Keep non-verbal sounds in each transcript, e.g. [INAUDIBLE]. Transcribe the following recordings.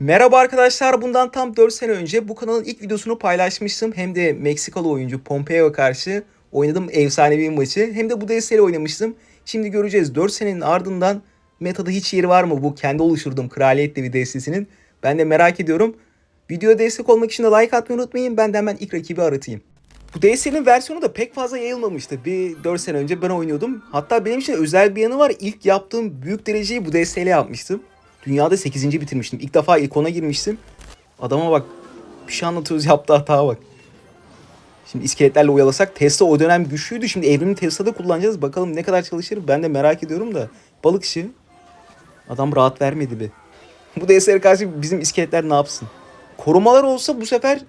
Merhaba arkadaşlar. Bundan tam 4 sene önce bu kanalın ilk videosunu paylaşmıştım. Hem de Meksikalı oyuncu Pompeo karşı oynadığım efsanevi maçı. Hem de bu desteğiyle oynamıştım. Şimdi göreceğiz 4 senenin ardından metada hiç yeri var mı bu kendi oluşturduğum Kraliyet Devi destesinin? Ben de merak ediyorum. Videoya destek olmak için de like atmayı unutmayın. Ben de hemen ilk rakibi aratayım. Bu DS'nin versiyonu da pek fazla yayılmamıştı. Bir 4 sene önce ben oynuyordum. Hatta benim için özel bir yanı var. İlk yaptığım büyük dereceyi bu DS'yle yapmıştım. Dünyada 8. bitirmiştim. İlk defa ilk 10'a girmiştim. Adama bak. Bir şey anlatıyoruz yaptığı hataya bak. Şimdi iskeletlerle oyalasak Tesla o dönem güçlüydü. Şimdi evrimli Tesla'da kullanacağız. Bakalım ne kadar çalışır ben de merak ediyorum da. Balıkçı. Adam rahat vermedi be. [LAUGHS] Bu DS'lere karşı bizim iskeletler ne yapsın? Korumalar olsa bu sefer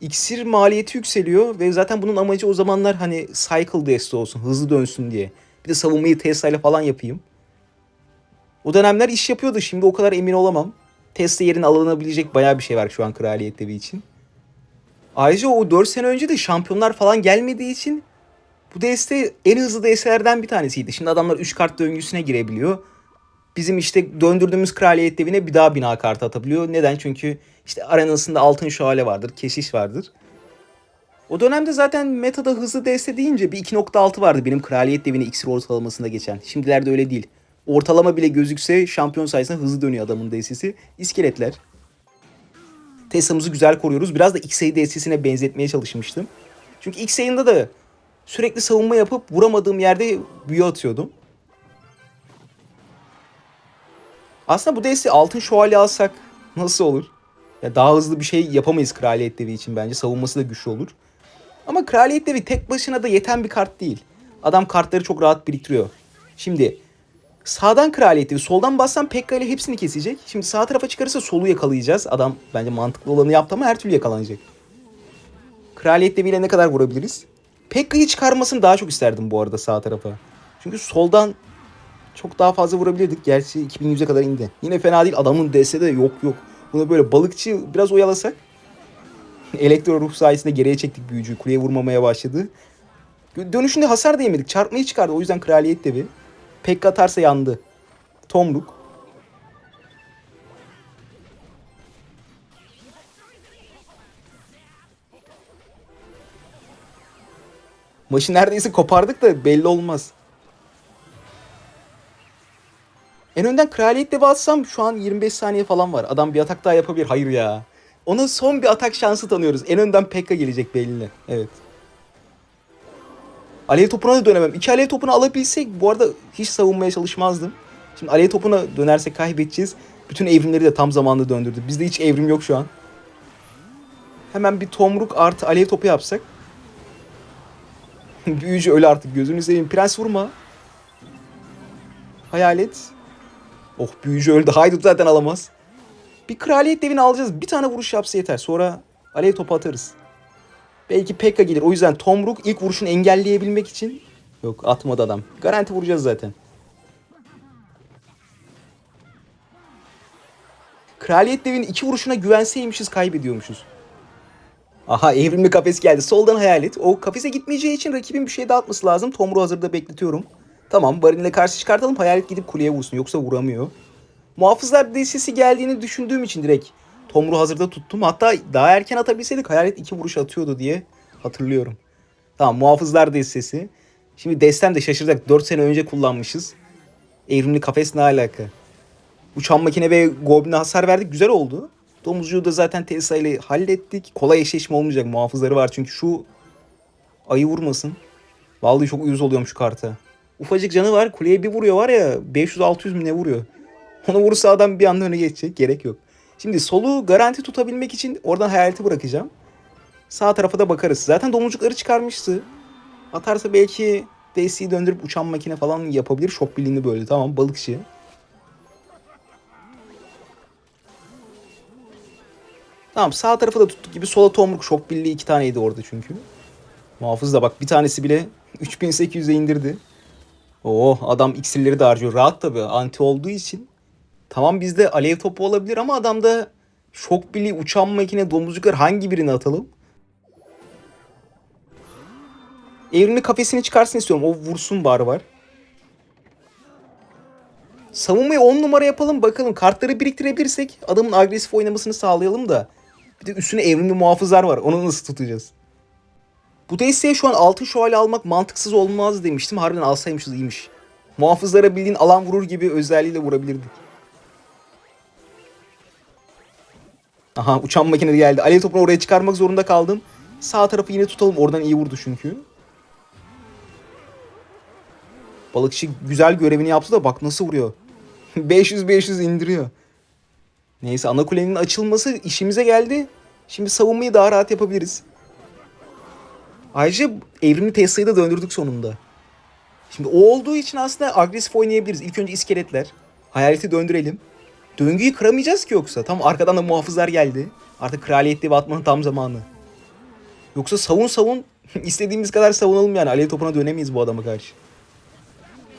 iksir maliyeti yükseliyor ve zaten bunun amacı o zamanlar hani cycle deste olsun, hızlı dönsün diye. Bir de savunmayı Tesla ile falan yapayım. O dönemler iş yapıyordu. Şimdi o kadar emin olamam. Tesla yerine alınabilecek bayağı bir şey var şu an Kraliyet Devi için. Ayrıca o 4 sene önce de şampiyonlar falan gelmediği için bu deste en hızlı destelerden bir tanesiydi. Şimdi adamlar 3 kart döngüsüne girebiliyor. Bizim işte döndürdüğümüz Kraliyet Devi'ne bir daha bina kartı atabiliyor. Neden? Çünkü işte arenasında altın şövalye vardır, keşiş vardır. O dönemde zaten metada hızlı deste deyince bir 2.6 vardı benim Kraliyet Devi'ne iksir ortalamasında geçen. Şimdilerde öyle değil. Ortalama bile gözükse şampiyon sayesinde hızlı dönüyor adamın DS'si. İskeletler. Tesla'mızı güzel koruyoruz. Biraz da X-Ray DS'sine benzetmeye çalışmıştım. Çünkü X-Ray'ında da sürekli savunma yapıp vuramadığım yerde büyü atıyordum. Aslında bu DS altın şövalye alsak nasıl olur? Ya daha hızlı bir şey yapamayız Kraliyet Devi için bence. Savunması da güçlü olur. Ama Kraliyet Devi tek başına da yeten bir kart değil. Adam kartları çok rahat biriktiriyor. Şimdi Sağdan kraliyet devi. Soldan bassam Pekka ile hepsini kesecek. Şimdi sağ tarafa çıkarırsa solu yakalayacağız. Adam bence mantıklı olanı yaptı ama her türlü yakalanacak. Kraliyet deviyle ne kadar vurabiliriz? Pekka'yı çıkarmasını daha çok isterdim bu arada sağ tarafa. Çünkü soldan çok daha fazla vurabilirdik. Gerçi 2100'e kadar indi. Yine fena değil. Adamın DS de yok yok. Bunu böyle balıkçı biraz oyalasak. [LAUGHS] Elektro ruh sayesinde geriye çektik büyücüyü. Kuleye vurmamaya başladı. Dönüşünde hasar da yemedik. Çarpmayı çıkardı. O yüzden kraliyet devi. Pek atarsa yandı. Tomruk. Maçı neredeyse kopardık da belli olmaz. En önden kraliyet devi atsam şu an 25 saniye falan var. Adam bir atak daha yapabilir. Hayır ya. Ona son bir atak şansı tanıyoruz. En önden Pekka gelecek belli. Evet. Alev topuna da dönemem. İki alev topunu alabilsek bu arada hiç savunmaya çalışmazdım. Şimdi alev topuna dönersek kaybedeceğiz. Bütün evrimleri de tam zamanında döndürdü. Bizde hiç evrim yok şu an. Hemen bir tomruk artı alev topu yapsak. [LAUGHS] Büyücü öyle artık gözünü seveyim. Prens vurma. Hayalet. Oh büyücü öldü. Haydut zaten alamaz. Bir kraliyet devini alacağız. Bir tane vuruş yapsa yeter. Sonra alev topu atarız. Belki Pekka gelir. O yüzden Tomruk ilk vuruşunu engelleyebilmek için yok atmadı adam. Garanti vuracağız zaten. Kraliyet devinin iki vuruşuna güvenseymişiz kaybediyormuşuz. Aha evrimli kafes geldi. Soldan hayalet. O kafese gitmeyeceği için rakibin bir şey dağıtması lazım. Tomru hazırda bekletiyorum. Tamam Barin'le karşı çıkartalım. Hayalet gidip kuleye vursun. Yoksa vuramıyor. Muhafızlar destesi geldiğini düşündüğüm için direkt Tomru hazırda tuttum. Hatta daha erken atabilseydik hayalet iki vuruş atıyordu diye hatırlıyorum. Tamam muhafızlar destesi. Şimdi destem de şaşıracak. 4 sene önce kullanmışız. Evrimli kafes ne alaka? Uçan makine ve Goblin'e hasar verdik. Güzel oldu. Domuzcuğu da zaten Tesla ile hallettik. Kolay eşleşme olmayacak. Muhafızları var çünkü şu ayı vurmasın. Vallahi çok uyuz oluyorum şu karta. Ufacık canı var. Kuleye bir vuruyor var ya 500-600 mü ne vuruyor. Onu vurursa adam bir anda öne geçecek. Gerek yok. Şimdi solu garanti tutabilmek için oradan hayaleti bırakacağım. Sağ tarafa da bakarız. Zaten domuzcukları çıkarmıştı. Atarsa belki DC'yi döndürüp uçan makine falan yapabilir. Şok birliğini böyle. Tamam balıkçı. Tamam sağ tarafı da tuttuk gibi sola tomruk şok birliği iki taneydi orada çünkü. Muhafız da bak bir tanesi bile [LAUGHS] 3800'e indirdi. Oh adam iksirleri de harcıyor. Rahat tabi anti olduğu için. Tamam bizde alev topu olabilir ama adamda şok birliği, uçan makine, domuzcuklar hangi birini atalım? Evrimli kafesini çıkarsın istiyorum. O vursun bar var. Savunmayı 10 numara yapalım bakalım. Kartları biriktirebilirsek adamın agresif oynamasını sağlayalım da. Bir de üstüne evrimli muhafızlar var. Onu nasıl tutacağız? Bu desteğe şu an altın şövalye almak mantıksız olmaz demiştim. Harbiden alsaymışız iyiymiş. Muhafızlara bildiğin alan vurur gibi özelliğiyle vurabilirdik. Aha uçan makine geldi. Alev topunu oraya çıkarmak zorunda kaldım. Sağ tarafı yine tutalım. Oradan iyi vurdu çünkü. Balıkçı güzel görevini yaptı da bak nasıl vuruyor. [LAUGHS] 500-500 indiriyor. Neyse ana kulenin açılması işimize geldi. Şimdi savunmayı daha rahat yapabiliriz. Ayrıca evrimli Tesla'yı da döndürdük sonunda. Şimdi o olduğu için aslında agresif oynayabiliriz. İlk önce iskeletler. Hayaleti döndürelim. Döngüyü kıramayacağız ki yoksa. Tam arkadan da muhafızlar geldi. Artık kraliyet devi atmanın tam zamanı. Yoksa savun savun [LAUGHS] istediğimiz kadar savunalım yani. Alev topuna dönemeyiz bu adama karşı.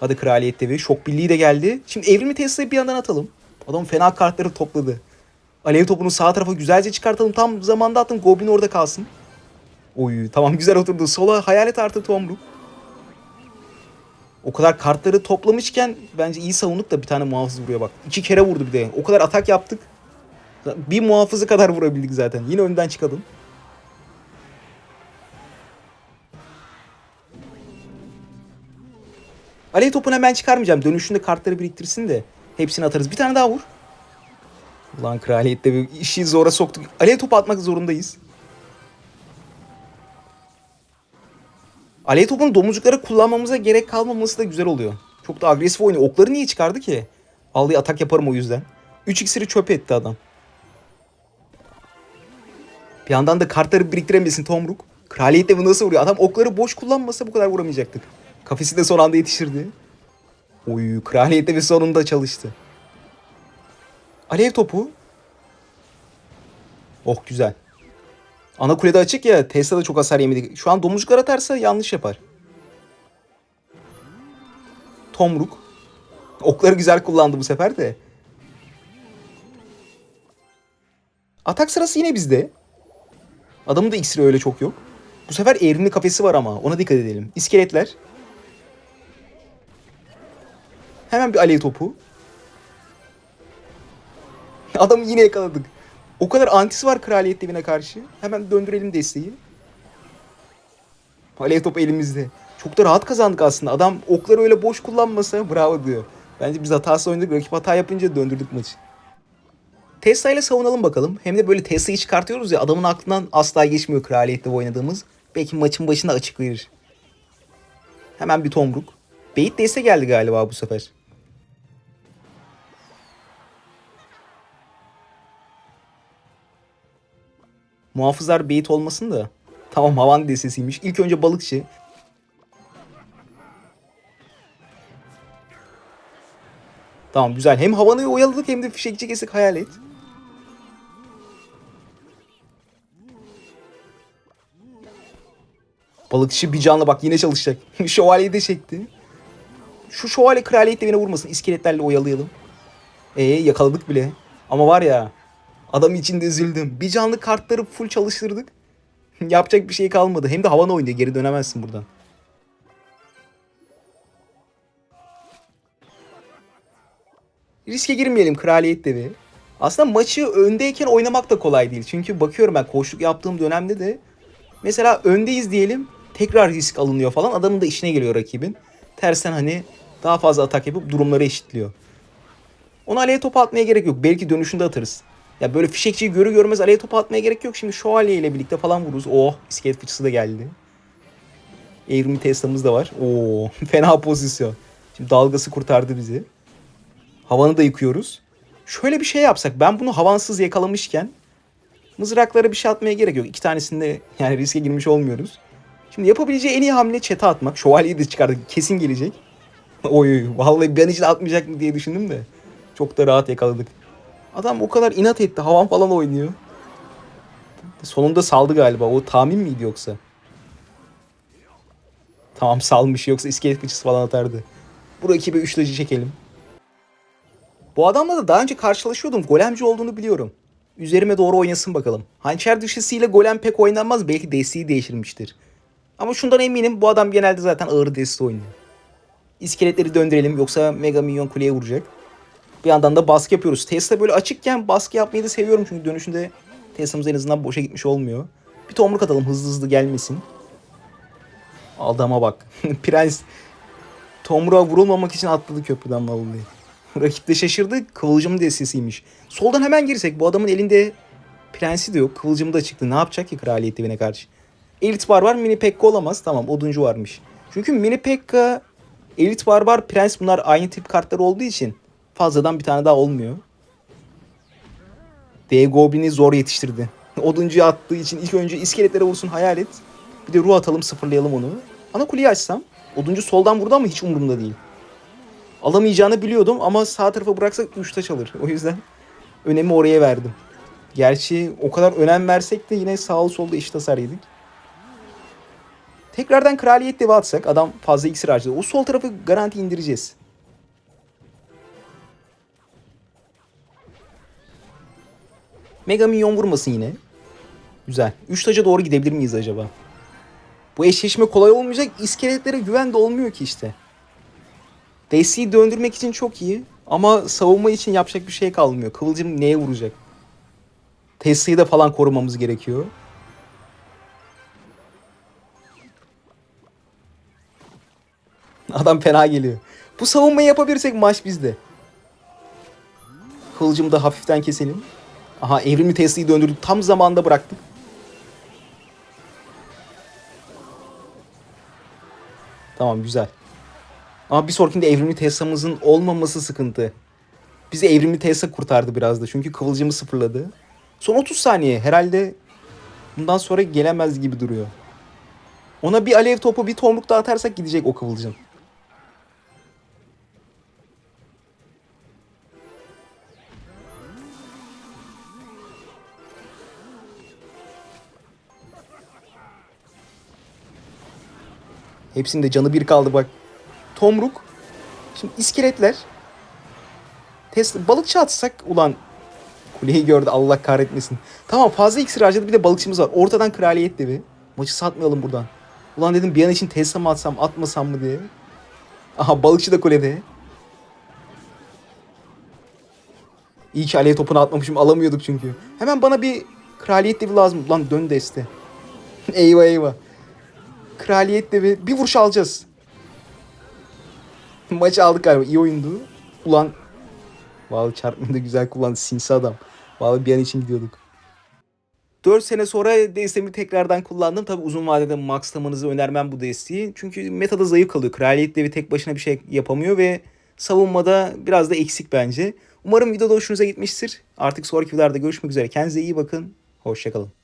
Hadi kraliyet devi. Şok birliği de geldi. Şimdi evrimi Tesla'yı bir yandan atalım. Adam fena kartları topladı. Alev topunu sağ tarafa güzelce çıkartalım. Tam zamanda attım. Goblin orada kalsın. Oy tamam güzel oturdu. Sola hayalet artı tomruk. O kadar kartları toplamışken bence iyi savunduk da bir tane muhafız vuruyor bak. İki kere vurdu bir de. O kadar atak yaptık. Bir muhafızı kadar vurabildik zaten. Yine önden çıkalım. Alev topunu hemen çıkarmayacağım. Dönüşünde kartları biriktirsin de hepsini atarız. Bir tane daha vur. Ulan kraliyette bir işi zora soktuk. Alev topu atmak zorundayız. Alev topunu domuzcuklara kullanmamıza gerek kalmaması da güzel oluyor. Çok da agresif oynuyor. Okları niye çıkardı ki? Vallahi atak yaparım o yüzden. 3 iksiri çöp etti adam. Bir yandan da kartları biriktiremesin Tomruk. Kraliyet devi nasıl vuruyor? Adam okları boş kullanmasa bu kadar vuramayacaktık. Kafesi de son anda yetiştirdi. Oy kraliyet devi sonunda çalıştı. Alev topu. Oh güzel. Ana kulede açık ya Tesla da çok hasar yemedi. Şu an domuzcuklar atarsa yanlış yapar. Tomruk. Okları güzel kullandı bu sefer de. Atak sırası yine bizde. Adamın da iksiri öyle çok yok. Bu sefer evrimli kafesi var ama ona dikkat edelim. İskeletler. Hemen bir alev topu. Adamı yine yakaladık. O kadar antisi var kraliyet devine karşı. Hemen döndürelim desteği. Alev topu elimizde. Çok da rahat kazandık aslında. Adam okları öyle boş kullanmasa bravo diyor. Bence biz hatası oynadık. Rakip hata yapınca döndürdük maçı. Tesla ile savunalım bakalım. Hem de böyle Tesla'yı çıkartıyoruz ya adamın aklından asla geçmiyor kraliyette oynadığımız. Belki maçın başında açık. Hemen bir tomruk. Beyit deste geldi galiba bu sefer. Muhafızlar beyit olmasın da. Tamam havan destesiymiş. İlk önce balıkçı. Tamam güzel. Hem havanı oyaladık hem de fişekçi kesik hayal et. Balıkçı bir canlı bak yine çalışacak. [LAUGHS] Şövalyeyi de çekti. Şu şövalye kraliyet devine vurmasın. İskeletlerle oyalayalım. Ee yakaladık bile. Ama var ya adam için de üzüldüm. Bir canlı kartları full çalıştırdık. [LAUGHS] Yapacak bir şey kalmadı. Hem de havan oynuyor. Geri dönemezsin buradan. Riske girmeyelim kraliyet devi. Aslında maçı öndeyken oynamak da kolay değil. Çünkü bakıyorum ben koşluk yaptığım dönemde de mesela öndeyiz diyelim tekrar risk alınıyor falan. Adamın da işine geliyor rakibin. Tersen hani daha fazla atak yapıp durumları eşitliyor. Ona aleye topu atmaya gerek yok. Belki dönüşünde atarız. Ya böyle fişekçiyi görü görmez aleye topu atmaya gerek yok. Şimdi şövalye ile birlikte falan vururuz. Oh iskelet fıçısı da geldi. Evrimli Tesla'mız da var. Oo [LAUGHS] fena pozisyon. Şimdi dalgası kurtardı bizi. Havanı da yıkıyoruz. Şöyle bir şey yapsak. Ben bunu havansız yakalamışken mızraklara bir şey atmaya gerek yok. İki tanesinde [LAUGHS] yani riske girmiş olmuyoruz. Şimdi yapabileceği en iyi hamle çete atmak. Şövalyeyi de çıkardık. Kesin gelecek. [LAUGHS] Oy vallahi ben için atmayacak mı diye düşündüm de. Çok da rahat yakaladık. Adam o kadar inat etti. Havan falan oynuyor. Sonunda saldı galiba. O tahmin miydi yoksa? Tamam salmış. Yoksa iskelet fıçısı falan atardı. Bu rakibe üçlacı çekelim. Bu adamla da daha önce karşılaşıyordum. Golemci olduğunu biliyorum. Üzerime doğru oynasın bakalım. Hançer dışısıyla golem pek oynanmaz. Belki desteği değiştirmiştir. Ama şundan eminim bu adam genelde zaten ağır deste oynuyor. İskeletleri döndürelim yoksa Mega Minyon kuleye vuracak. Bir yandan da baskı yapıyoruz. Tesla böyle açıkken baskı yapmayı da seviyorum çünkü dönüşünde Tesla'mız en azından boşa gitmiş olmuyor. Bir tomruk atalım hızlı hızlı gelmesin. Adama bak. [LAUGHS] Prens tomruğa vurulmamak için atladı köprüden vallahi. [LAUGHS] Rakip de şaşırdı. Kıvılcım destesiymiş. Soldan hemen girsek. Bu adamın elinde prensi de yok. Kıvılcımı da çıktı. Ne yapacak ki kraliyet devine karşı? Elit barbar mini pekka olamaz. Tamam oduncu varmış. Çünkü mini pekka, elit barbar, prens bunlar aynı tip kartlar olduğu için fazladan bir tane daha olmuyor. Dev Goblin'i zor yetiştirdi. [LAUGHS] Oduncuya attığı için ilk önce iskeletlere vursun hayal et. Bir de ruh atalım sıfırlayalım onu. Ana kuleyi açsam. Oduncu soldan vurdu ama hiç umurumda değil. Alamayacağını biliyordum ama sağ tarafa bıraksak 3 taş alır. O yüzden önemi oraya verdim. Gerçi o kadar önem versek de yine sağlı solda eşit hasar yedik. Tekrardan kraliyet devi atsak adam fazla iksir harcadı. O sol tarafı garanti indireceğiz. Mega minyon vurmasın yine. Güzel. 3 taca doğru gidebilir miyiz acaba? Bu eşleşme kolay olmayacak. İskeletlere güven de olmuyor ki işte. Desteği döndürmek için çok iyi. Ama savunma için yapacak bir şey kalmıyor. Kıvılcım neye vuracak? Tesla'yı da falan korumamız gerekiyor. Adam fena geliyor. Bu savunmayı yapabilirsek maç bizde. Kılıcımı da hafiften keselim. Aha evrimli Tesla'yı döndürdük. Tam zamanda bıraktık. Tamam güzel. Ama bir sonrakinde evrimli Tesla'mızın olmaması sıkıntı. Bizi evrimli Tesla kurtardı biraz da. Çünkü kıvılcımı sıfırladı. Son 30 saniye. Herhalde bundan sonra gelemez gibi duruyor. Ona bir alev topu bir tomruk daha atarsak gidecek o kıvılcım. Hepsinde canı bir kaldı bak. Tomruk. Şimdi iskeletler. Tesla balıkçı atsak ulan kuleyi gördü Allah kahretmesin. Tamam fazla iksir harcadı bir de balıkçımız var. Ortadan kraliyet devi. Maçı satmayalım buradan. Ulan dedim bir an için Tesla mı atsam atmasam mı diye. Aha balıkçı da kulede. İyi ki alev topunu atmamışım alamıyorduk çünkü. Hemen bana bir kraliyet devi lazım. Lan dön deste. [LAUGHS] eyvah eyvah. Kraliyet devi bir vuruş alacağız. [LAUGHS] Maçı aldık galiba. İyi oyundu. Ulan Vallahi çarpmayı da güzel kullandı. Sinsi adam. Vallahi bir an için gidiyorduk. 4 sene sonra desteğimi tekrardan kullandım. Tabi uzun vadede maxlamanızı önermem bu desteği. Çünkü metada zayıf kalıyor. Kraliyet devi tek başına bir şey yapamıyor ve savunmada biraz da eksik bence. Umarım videoda hoşunuza gitmiştir. Artık sonraki videolarda görüşmek üzere. Kendinize iyi bakın. Hoşçakalın.